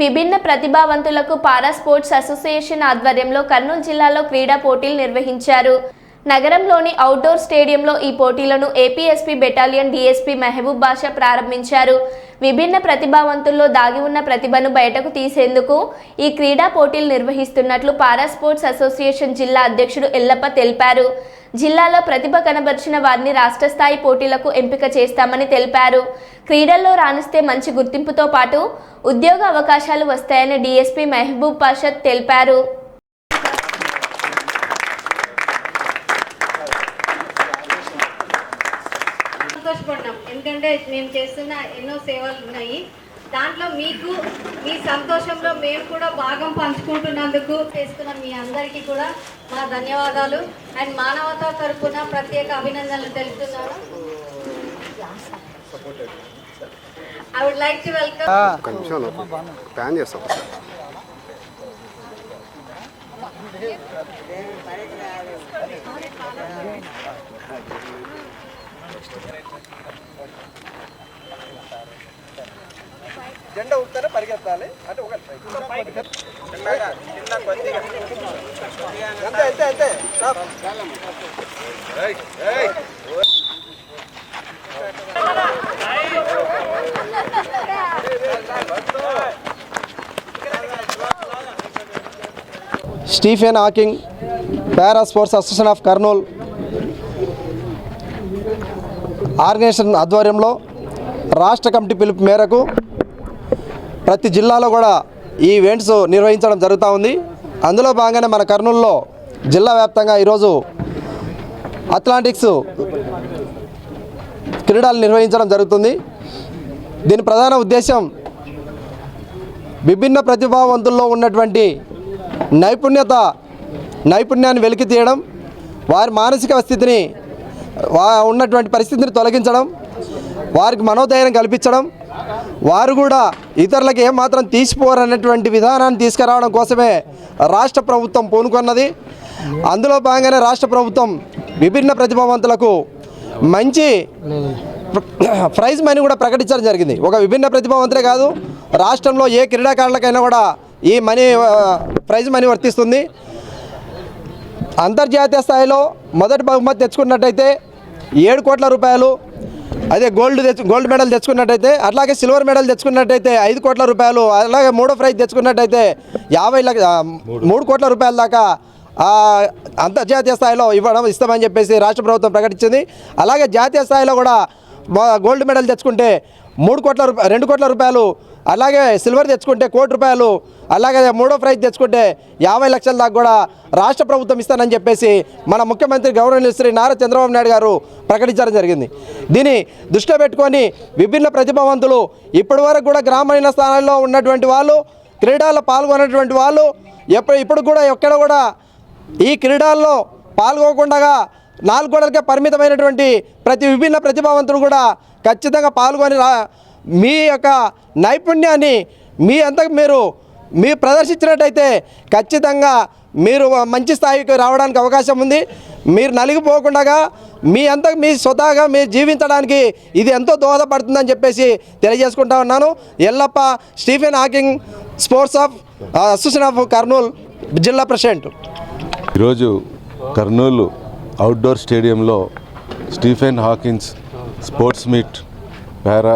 విభిన్న ప్రతిభావంతులకు పారా sports association ఆధ్వర్యంలో కర్నూలు జిల్లాలో క్రీడా పోటీలు నిర్వహించారు. నగరంలోని అవుట్డోర్ స్టేడియంలో ఈ పోటీలను APSP battalion DSP Mehboob Basha ప్రారంభించారు. విభిన్న ప్రతిభావంతుల్లో దాగి ఉన్న ప్రతిభను బయటకు తీసేందుకు ఈ క్రీడా పోటీలు నిర్వహిస్తున్నట్లు పారా స్పోర్ట్స్ అసోసియేషన్ జిల్లా అధ్యక్షుడు ఎల్లప్ప తెలిపారు. జిల్లాలో ప్రతిభ కనబర్చిన వారిని రాష్ట్ర స్థాయి పోటీలకు ఎంపిక చేస్తామని తెలిపారు. క్రీడల్లో రాణిస్తే మంచి గుర్తింపుతో పాటు ఉద్యోగ అవకాశాలు వస్తాయని డీఎస్పీ మెహబూబ్ పాషా తెలిపారు. సంతోషపడినాం ఎందుకంటే మేము చేస్తున్న ఎన్నో సేవలు ఉన్నాయి. దాంట్లో మీకు మీ సంతోషంలో మేము కూడా భాగం పంచుకుంటున్నందుకు చేస్తున్న మీ అందరికీ కూడా మా ధన్యవాదాలు. అండ్ మానవతా తరపున ప్రత్యేక అభినందనలు తెలుపుతున్నాను. I would like to welcome చేస్తాం. జెండా ఊపుతానే పరిగెత్తాలి? అంటే ఒక చిన్నగా, చిన్న కొద్దిగా. అంతే అంతే అంతే Stephen Hawking para sports association of Kurnool. Organisation ఆధ్వర్యంలో రాష్ట్ర కమిటీ పిలుపు మేరకు ప్రతి జిల్లాలో కూడా ఈ ఈవెంట్స్ నిర్వహించడం జరుగుతూ ఉంది. అందులో భాగంగానే మన కర్నూలులో జిల్లా వ్యాప్తంగా ఈరోజు అథ్లాంటిక్స్ క్రీడలు నిర్వహించడం జరుగుతుంది. దీని ప్రధాన ఉద్దేశం విభిన్న ప్రతిభావంతుల్లో ఉన్నటువంటి నైపుణ్యత నైపుణ్యాన్ని వెలికి తీయడం వారి మానసిక స్థితిని ఉన్నటువంటి పరిస్థితిని తొలగించడం వారికి మనోధైర్యం కల్పించడం వారు కూడా ఇతరులకు ఏమాత్రం తీసిపోరనేటువంటి విధానాన్ని తీసుకురావడం కోసమే రాష్ట్ర ప్రభుత్వం పూనుకొన్నది. అందులో భాగంగానే రాష్ట్ర ప్రభుత్వం విభిన్న ప్రతిభావంతులకు మంచి ప్రైజ్ మనీ కూడా ప్రకటించడం జరిగింది. ఒక విభిన్న ప్రతిభావంతులే కాదు రాష్ట్రంలో ఏ క్రీడాకారులకైనా కూడా ఈ మనీ ప్రైజ్ మనీ వర్తిస్తుంది. అంతర్జాతీయ స్థాయిలో మొదటి బహుమతి తెచ్చుకున్నట్టయితే ఏడు కోట్ల రూపాయలు అదే గోల్డ్ తెచ్చు గోల్డ్ మెడల్ తెచ్చుకున్నట్టయితే అట్లాగే సిల్వర్ మెడల్ తెచ్చుకున్నట్టయితే ఐదు కోట్ల రూపాయలు అలాగే మూడో ప్రైజ్ తెచ్చుకున్నట్టయితే యాభై లక్ష మూడు. కోట్ల రూపాయల దాకా అంతర్జాతీయ స్థాయిలో ఇవ్వడం ఇస్తామని చెప్పేసి రాష్ట్ర ప్రభుత్వం ప్రకటించింది. అలాగే జాతీయ స్థాయిలో కూడా గోల్డ్ మెడల్ తెచ్చుకుంటే మూడు కోట్ల రూపాయలు రెండు కోట్ల రూపాయలు అలాగే సిల్వర్ తెచ్చుకుంటే కోటి రూపాయలు అలాగే మూడో ప్రైజ్ తెచ్చుకుంటే యాభై లక్షల దాకా కూడా రాష్ట్ర ప్రభుత్వం ఇస్తానని చెప్పేసి మన ముఖ్యమంత్రి గవర్నర్ శ్రీ నారా చంద్రబాబు నాయుడు గారు ప్రకటించడం జరిగింది. దీన్ని దృష్టిలో పెట్టుకొని విభిన్న ప్రతిభావంతులు ఇప్పటి వరకు కూడా గ్రామీణ స్థానాల్లో ఉన్నటువంటి వాళ్ళు క్రీడల్లో పాల్గొన్నటువంటి వాళ్ళు ఎప్పుడు ఇప్పుడు కూడా ఎక్కడ కూడా ఈ క్రీడల్లో పాల్గొకుండా నాలుగు గోడలకే పరిమితమైనటువంటి ప్రతి విభిన్న ప్రతిభావంతుడు కూడా ఖచ్చితంగా పాల్గొని రా మీ యొక్క నైపుణ్యాన్ని మీ అంతకు మీరు మీ ప్రదర్శించినట్టయితే ఖచ్చితంగా మీరు మంచి స్థాయికి రావడానికి అవకాశం ఉంది. మీరు నలిగిపోకుండా మీ అంతకు మీ స్వతహాగా మీరు జీవించడానికి ఇది ఎంతో దోహదపడుతుందని చెప్పేసి తెలియజేసుకుంటా ఉన్నాను. Yellappa Stephen Hawking sports of association of Kurnool జిల్లా ప్రెసిడెంట్. ఈరోజు కర్నూలు అవుట్డోర్ స్టేడియంలో Stephen Hawkins sports meet para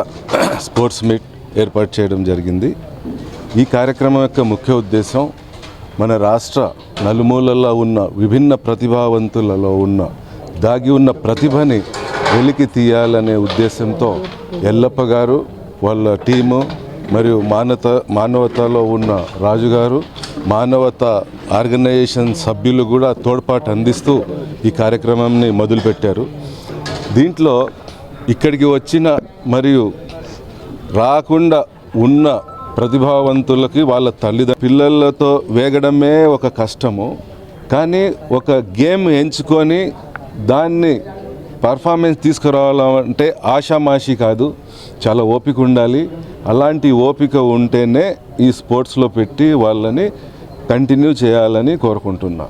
sports meet ఏర్పాటు చేయడం జరిగింది. ఈ కార్యక్రమం యొక్క ముఖ్య ఉద్దేశం మన రాష్ట్ర నలుమూలల్లో ఉన్న విభిన్న ప్రతిభావంతులలో ఉన్న దాగి ఉన్న ప్రతిభని వెలికి తీయాలనే ఉద్దేశంతో ఎల్లప్ప గారు వాళ్ళ టీము మరియు మానవత మానవతలో ఉన్న రాజుగారు మానవత ఆర్గనైజేషన్ సభ్యులు కూడా తోడ్పాటు అందిస్తూ ఈ కార్యక్రమాన్ని మొదలుపెట్టారు. దీంట్లో ఇక్కడికి వచ్చిన మరియు రాకుండా ఉన్న ప్రతిభావంతులకి వాళ్ళ తల్లిదండ్రుల పిల్లలతో వేగడమే ఒక కష్టము. కానీ ఒక గేమ్ ఎంచుకొని దాన్ని పర్ఫార్మెన్స్ తీసుకురావాలంటే ఆషామాషి కాదు చాలా ఓపిక ఉండాలి. అలాంటి ఓపిక ఉంటేనే ఈ స్పోర్ట్స్లో పెట్టి వాళ్ళని కంటిన్యూ చేయాలని కోరుకుంటున్నా.